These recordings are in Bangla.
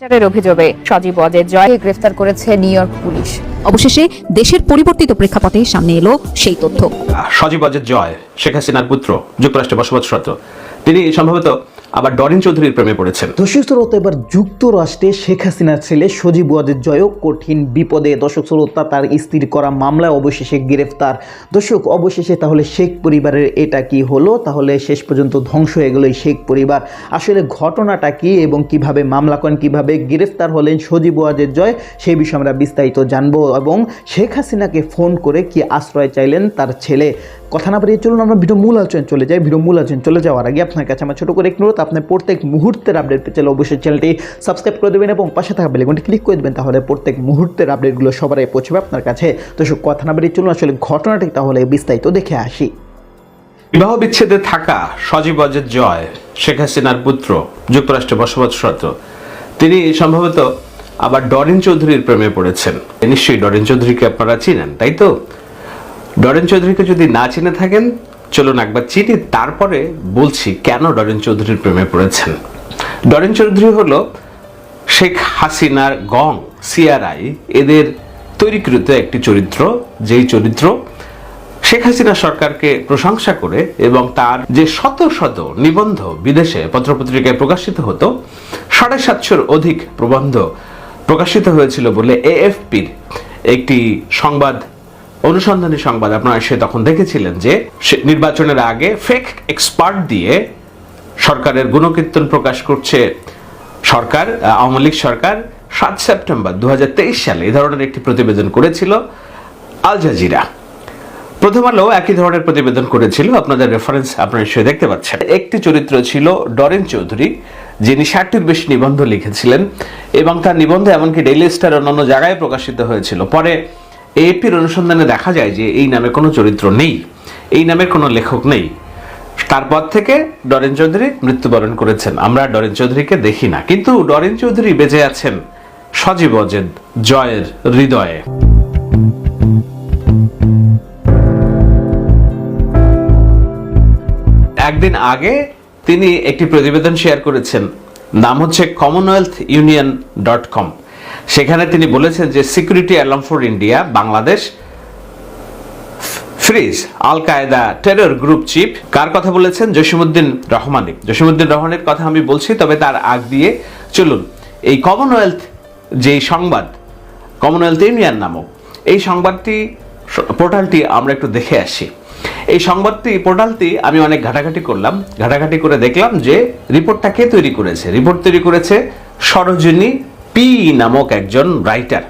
পাচারের অভিযোগে সজীব অজের জয়কে গ্রেফতার করেছে নিউ ইয়র্ক পুলিশ। অবশেষে দেশের পরিবর্তিত প্রেক্ষাপটে সামনে এলো সেই তথ্য। সজীব অজের জয়, শেখ হাসিনার পুত্র, যুক্তরাষ্ট্রে বসবাসরত। তিনি সম্ভবত আবার ডরিন চৌধুরীর প্রেমে পড়েছেন। দর্শক শ্রোতা এবার যুক্তরাষ্ট্রে শেখ হাসিনার ছেলে সজীব ওয়াজেদ জয়ও কঠিন বিপদে। দর্শক শ্রোতা তার স্ত্রীর করা মামলায় অবশেষে গ্রেফতার। দর্শক, অবশেষে তাহলে শেখ পরিবারের এটা কি হলো? তাহলে শেষ পর্যন্ত ধ্বংস হয়ে গেল শেখ পরিবার। আসলে ঘটনাটা কি এবং কীভাবে মামলা করেন, কীভাবে গ্রেফতার হলেন সজীব ওয়াজেদ জয় সেই বিষয়ে আমরা বিস্তারিত জানব এবং শেখ হাসিনাকে ফোন করে কি আশ্রয় চাইলেন তার ছেলে? কথা না বাড়িয়ে চলুন, আমরা ভিডিও মূল আলোচনা চলে যাই। ভিডিও মূল আলোচনা চলে যাওয়ার আগে আপনার কাছে আমার ছোট করে একটু অনুরোধ, আপনি প্রত্যেক মুহূর্তের আপডেট পেতে চাইলে অবশ্যই চ্যানেলটি সাবস্ক্রাইব করে দেবেন এবং পাশে থাকা বেলেগনটি ক্লিক করে দেবেন, তাহলে প্রত্যেক মুহূর্তের আপডেটগুলো সবার আগে পৌঁছবে আপনার কাছে। তো সব কথা না বাড়িয়ে চলুন, আসলে ঘটনাটি তাহলে বিস্তারিত দেখে আসি। বিবাহ বিচ্ছেদে থাকা সজীব অজের জয়, শেখ হাসিনার পুত্র, যুক্তরাষ্ট্রে বসবাসরত তিনি সম্ভবত আবার ডরিন চৌধুরীর প্রেমে পড়েছেন। নিশ্চয়ই ডরিন চৌধুরীকে আপনারা চিনেন, তাই তো? ডরেন চৌধুরীকে যদি না চিনে থাকেন, চলুন একবার চিনি, তারপরে বলছি কেন ডরেন চৌধুরীর প্রেমে পড়েছেন। ডরেন চৌধুরী হলো শেখ হাসিনার গং, সিআরআই, এদের তৈরিকৃত একটি চরিত্র, যেই চরিত্র শেখ হাসিনা সরকারকে প্রশংসা করে এবং তার যে শত শত নিবন্ধ বিদেশে পত্রপত্রিকায় প্রকাশিত হতো, সাড়ে সাতশোর অধিক প্রবন্ধ প্রকাশিত হয়েছিল বলে এএফপির একটি সংবাদ অনুসন্ধানী সংবাদ আপনারা সে তখন দেখেছিলেন যে নির্বাচনের আগে ফেক এক্সপার্ট দিয়ে সরকারের গুণকীর্তন প্রকাশ করছে সরকার আওয়ামী লীগ সরকার সাত সেপ্টেম্বর দুহাজার তেইশ সালে এই ধরনের একটি প্রতিবেদন করেছিল আল জাজিরা। প্রথম আলো একই ধরনের প্রতিবেদন করেছিল, আপনাদের রেফারেন্স আপনারা নিশ্চয়ই দেখতে পাচ্ছেন। একটি চরিত্র ছিল ডরেন চৌধুরী, যিনি ষাটটির বেশি নিবন্ধ লিখেছিলেন এবং তার নিবন্ধ এমনকি ডেইলি স্টার অন্যান্য জায়গায় প্রকাশিত হয়েছিল। পরে এপির অনুসন্ধানে দেখা যায় যে এই নামে কোনো চরিত্র নেই, এই নামের কোনো লেখক নেই। তারপর থেকে ডরেন চৌধুরী মৃত্যুবরণ করেছেন। আমরা ডরেন চৌধুরীকে দেখি না, কিন্তু ডরেন চৌধুরী বেঁচে আছেন সজীব অজেদ জয়ের হৃদয়ে। একদিন আগে তিনি একটি প্রতিবেদন শেয়ার করেছেন, নাম হচ্ছে কমনওয়েলথ ইউনিয়ন ডট কম সেখানে তিনি বলেছেন যে security alarm for India Bangladesh freeze al Qaeda terror group chief কার কথা বলেছেন? জসিমুদ্দিন রহমানি জসিমুদ্দিন রহমানের কথা আমি বলছি, তবে তার আগ দিয়ে চলুন। এই কমনওয়েলথ যে সংবাদ কমনওয়েলথ ইউনিয়ন নামক, এই সংবাদটি, পোর্টালটি আমরা একটু দেখে আসি। এই সংবাদটি, পোর্টালটি আমি অনেক ঘাটাঘাটি করলাম। ঘাটাঘাটি করে দেখলাম যে রিপোর্টটা কে তৈরি করেছে? রিপোর্ট তৈরি করেছে সরোজিনী পি নামক একজন রাইটার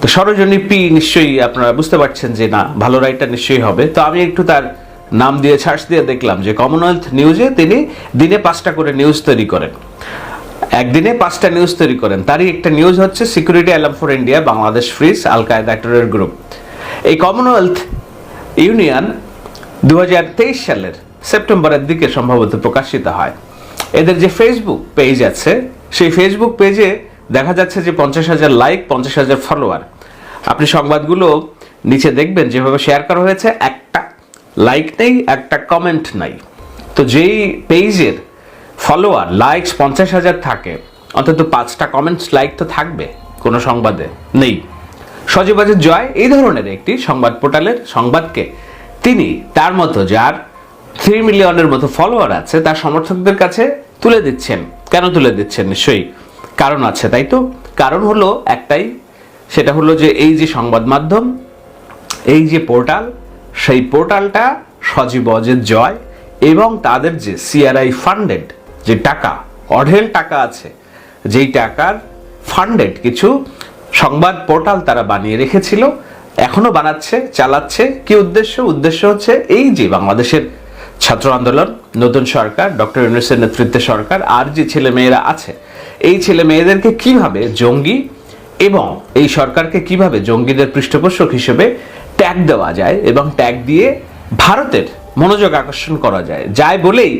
তো সরোজনী পি নিশ্চয়ই আপনারা বুঝতে পারছেন যে না, ভালো রাইটার নিশ্চয়ই হবে। তো আমি একটু তার নাম দিয়ে সার্চ দিয়ে দেখলাম যে কমনওয়েলথ নিউজে তিনি দিনে পাঁচটা করে নিউজ তৈরি করেন। একদিনে পাঁচটা নিউজ তৈরি করেন। তারই একটা নিউজ হচ্ছে security alarm for India Bangladesh freeze al Qaeda terror group এই কমনওয়েলথ ইউনিয়ন দু হাজার তেইশ সালের সেপ্টেম্বরের দিকে সম্ভবত প্রকাশিত হয়। এদের যে ফেসবুক পেজ আছে, সেই ফেসবুক পেজে দেখা যাচ্ছে যে পঞ্চাশ হাজার লাইক পঞ্চাশ হাজার ফলোয়ার আপনি সংবাদগুলো নিচে দেখবেন, যেভাবে শেয়ার করা হয়েছে, একটা লাইক নেই, একটা কমেন্ট নাই। তো যেই পেজের ফলোয়ার লাইকস পঞ্চাশ হাজার থাকে, অন্তত পাঁচটা কমেন্টস লাইক তো থাকবে, কোনো সংবাদে নেই। সজীবাজের জয়, এই ধরনের একটি সংবাদ পোর্টালের সংবাদকে তিনি তার মতো, যার থ্রি মিলিয়নের মতো ফলোয়ার আছে, তার সমর্থকদের কাছে তুলে দিচ্ছেন। কেন তুলে দিচ্ছেন? নিশ্চয়ই কারণ আছে, তাই তো? কারণ হলো একটাই, সেটা হলো যে এই যে সংবাদ মাধ্যম, এই যে পোর্টাল, সেই পোর্টালটা সজীব অজের জয় এবং তাদের যে সিআরআই ফান্ডেড যে টাকা, অঢেল টাকা আছে, যেই টাকার ফান্ডেড কিছু সংবাদ পোর্টাল তারা বানিয়ে রেখেছিল, এখনও বানাচ্ছে, চালাচ্ছে। কি উদ্দেশ্য? উদ্দেশ্য হচ্ছে এই যে বাংলাদেশের ছাত্র আন্দোলন, নতুন সরকার, ডক্টর ইউনুসের নেতৃত্বে সরকার, আর যে ছেলে মেয়েরা আছে এই ছেলে মেয়েদেরকে কীভাবে জঙ্গি এবং এই সরকারকে কীভাবে জঙ্গিদের পৃষ্ঠপোষক হিসেবে ট্যাগ দেওয়া যায় এবং ট্যাগ দিয়ে ভারতের মনোযোগ আকর্ষণ করা যায় যায় বলেই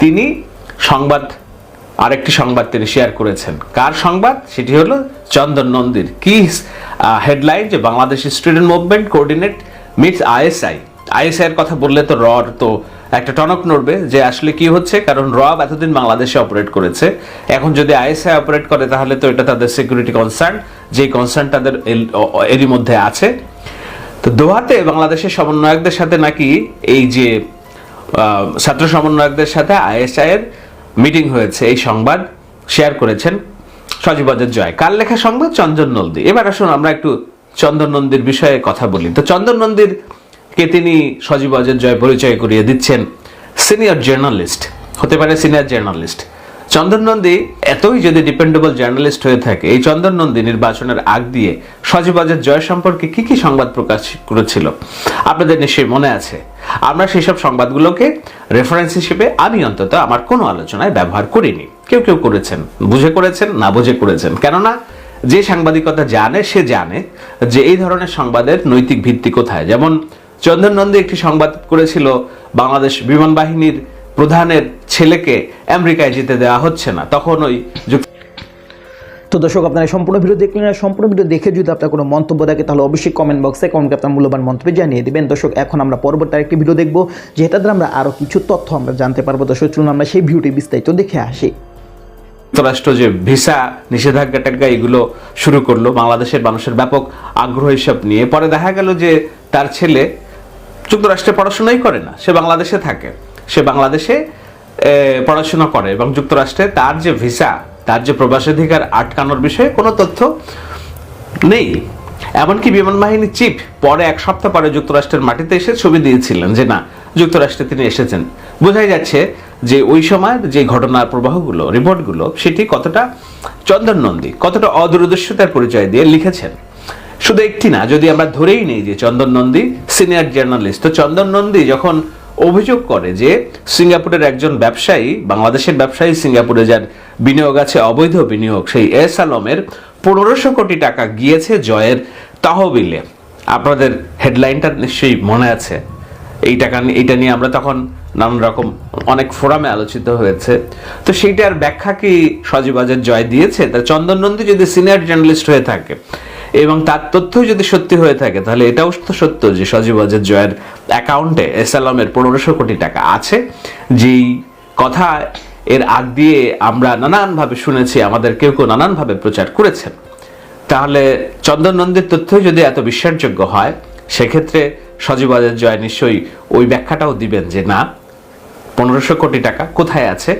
তিনি সংবাদ, আরেকটি সংবাদ তিনি শেয়ার করেছেন। কার সংবাদ? সেটি হলো চন্দন নন্দীর। কি হেডলাইন যে Bangladesh student movement coordinate meets ISI ISI এর কথা বললে তো রর, তো একটা টনক নড়বে যে আসলে কি হচ্ছে, কারণ রব এতদিন বাংলাদেশে অপারেট করেছে। এখন যদি আইএসআই অপারেট করে, তাহলে তো এটা তাদের সিকিউরিটি কনসার্ন যে কনসার্ন তাদের এরই মধ্যে আছে। তো দোহাতে বাংলাদেশের সমন্বয়কদের সাথে নাকি এই যে ছাত্র সমন্বয়কদের সাথে আইএসআই এর মিটিং হয়েছে, এই সংবাদ শেয়ার করেছেন সজীবদের জয়। কার লেখা সংবাদ? চন্দন নন্দী। এবার আসুন আমরা একটু চন্দন নন্দীর বিষয়ে কথা বলি। তো চন্দন নন্দীর কে তিনি সজীব অজের জয় পরিচয় করিয়ে দিচ্ছেন? সিনিয়র জার্নালিস্ট হতে পারে সিনিয়র জার্নালিস্ট চন্দন নন্দী এতই যদি ডিপেন্ডেবল জার্নালিস্ট হয়ে থাকে, এই চন্দন নন্দী নির্বাচনের আগ দিয়ে সজীব অজের জয় সম্পর্কে কি কি সংবাদ প্রকাশ করেছিল? আপনাদের নিশ্চয়ই মনে আছে। আমরা সেই সব সংবাদগুলোকে রেফারেন্স হিসেবে আমি অন্তত আমার কোনো আলোচনায় ব্যবহার করিনি। কেউ কেউ করেছেন, বুঝে করেছেন, না বুঝে করেছেন। কেননা, যে সাংবাদিকতা জানে, সে জানে যে এই ধরনের সংবাদের নৈতিক ভিত্তি কোথায়? যেমন চন্দন নন্দী একটি সংবাদ করেছিল বাংলাদেশ বিমান বাহিনীর প্রধানের ছেলেকে আমেরিকায় যেতে দেওয়া হচ্ছে না। তখন ওই তো দর্শক আপনারা সম্পূর্ণ ভিডিও দেখলেন আর সম্পূর্ণ ভিডিও দেখে যদি আপনার কোনো মন্তব্য থাকে তাহলে অবশ্যই কমেন্ট বক্সে কমেন্টে আপনার মূল্যবান মন্তব্য জানিয়ে দিবেন। দর্শক এখন আমরা পরবর্তী আরেকটি ভিডিও দেখব যেটাতে আমরা আরও কিছু তথ্য আমরা জানতে পারব। দর্শক চলুন আমরা সেই ভিডিওটি বিস্তারিত দেখে আসি। যুক্তরাষ্ট্র যে ভিসা নিষেধাজ্ঞা টাজ্ঞা এগুলো শুরু করল বাংলাদেশের মানুষের ব্যাপক আগ্রহ হিসাব নিয়ে। পরে দেখা গেল যে তার ছেলে যুক্তরাষ্ট্রে পড়াশোনাই করে না, সে বাংলাদেশে থাকে। সে বাংলাদেশে পড়াশোনা করে এবং যুক্তরাষ্ট্রে তার যে ভিসা, তার যে প্রবাসাধিকার আটকানোর বিষয়ে কোনো তথ্য নেই। এমনকি বিমান বাহিনীর চিফ পরে এক সপ্তাহ পরে যুক্তরাষ্ট্রের মাটিতে এসে ছবি দিয়েছিলেন যে না, যুক্তরাষ্ট্রে তিনি এসেছেন। বোঝাই যাচ্ছে যে ওই সময়ের যে ঘটনার প্রবাহগুলো, রিপোর্টগুলো, সেটি কতটা চন্দন নন্দী কতটা অদূরদর্শিতার পরিচয় দিয়ে লিখেছেন। শুধু একটি না, যদি আমরা ধরেই নেই যে চন্দন নন্দী সিনিয়র জার্নালিস্ট, তো চন্দন নন্দী যখন অভিযোগ করে যে সিঙ্গাপুরের একজন ব্যবসায়ী, বাংলাদেশের ব্যবসায়ী সিঙ্গাপুরে যার বিনিয়োগ আছে, অবৈধ বিনিয়োগ, সেই এস আলমের পনেরোশো কোটি টাকা গিয়েছে জয়ের তহবিলে। আপনাদের হেডলাইনটা নিশ্চয়ই মনে আছে। এই টাকা এইটা নিয়ে আমরা তখন নানান রকম অনেক ফোরামে আলোচিত হয়েছে। তো সেইটার ব্যাখ্যা কি সজীবাজের জয় দিয়েছে? তা চন্দন নন্দী যদি সিনিয়র জার্নালিস্ট হয়ে থাকে এবং তার তথ্য যদি সত্যি হয়ে থাকে, তাহলে এটাও তো সত্য যে সজীব অজের জয়ের অ্যাকাউন্টে এস আলমের পনেরোশো কোটি টাকা আছে। যেই কথা এর আগ দিয়ে আমরা নানানভাবে শুনেছি, আমাদের কেউ কেউ নানানভাবে প্রচার করেছেন। তাহলে চন্দন নন্দীর তথ্য যদি এত বিশ্বাসযোগ্য হয়, সেক্ষেত্রে সজীব অজের জয় নিশ্চয়ই ওই ব্যাখ্যাটাও দিবেন যে না, পনেরোশো কোটি টাকা কোথায় আছে?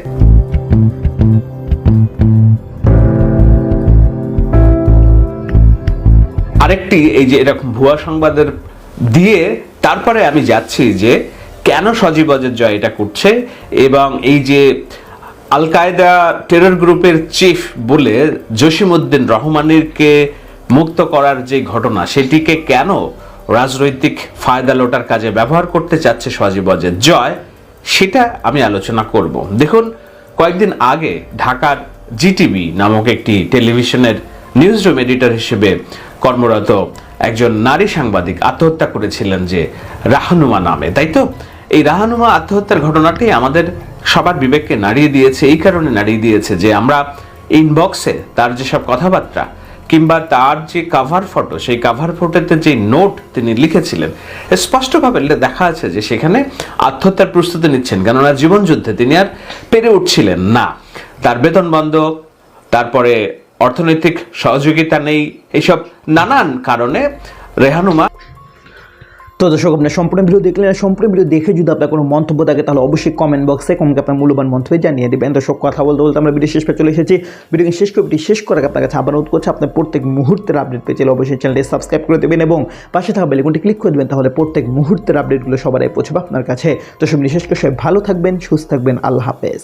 আরেকটি, এই যে এরকম ভুয়া সংবাদের দিয়ে তারপরে আমি যাচ্ছি যে কেন সজীব অজের জয় এটা করছে এবং এই যে আল কায়দা টেরর গ্রুপের চিফ বলে জসিমউদ্দিন রহমানিরকে মুক্ত করার যে ঘটনা, সেটিকে কেন রাজনৈতিক ফায়দা লোটার কাজে ব্যবহার করতে চাচ্ছে সজীব অজের জয়, সেটা আমি আলোচনা করব। দেখুন, কয়েকদিন আগে ঢাকার জিটিভি নামক একটি টেলিভিশনের নিউজ রুম এডিটর হিসেবে কর্মরত একজন নারী সাংবাদিক আত্মহত্যা করেছিলেন যে রাহানুমা নামে, তাই তো? এই রাহানুমা আত্মহত্যার ঘটনাটি আমাদের সবার বিবেককে নাড়িয়ে দিয়েছে, এই কারণে নাড়িয়ে দিয়েছে যে আমরা ইনবক্সে তার যেসব কথাবার্তা কিংবা তার যে কাভার ফটো সেই কাভার ফটোতে যে নোট তিনি লিখেছিলেন, স্পষ্টভাবে দেখা আছে যে সেখানে আত্মহত্যার প্রস্তুতি নিচ্ছেন, কেননা জীবনযুদ্ধে তিনি আর পেরে উঠছিলেন না। তার বেতন বন্ধ, তারপরে অর্থনৈতিক সহযোগিতা নেই। এইসব নানান কারণে রেহানুমা তো দর্শক আপনার সম্পূর্ণ ভিডিও দেখলেন সম্পূর্ণ ভিডিও দেখে যদি আপনার কোনো মন্তব্য থাকে, তাহলে অবশ্যই কমেন্ট বক্সে কমকে আপনার মূল্যবান মন্তব্য জানিয়ে দেবেন। দর্শক, কথা বলতে বলতে আমরা ভিডিও শেষ পে চলে এসেছি। ভিডিওকে শেষ করে ভিডিও শেষ আগে আপনার কাছে আবার অনুরোধ করছি, আপনার প্রত্যেক মুহূর্তের আপডেট পেয়ে চলে অবশ্যই চ্যানেলটি সাবস্ক্রাইব করে দেবেন এবং পাশে থাকা বেলেকনটি ক্লিক করে দেবেন, তাহলে প্রত্যেক মুহূর্তের আপডেটগুলো সবারই পৌঁছবে আপনার কাছে। তো সব বিশেষ করে সবাই ভালো থাকবেন, সুস্থ থাকবেন, আল্লাহ হাফেজ।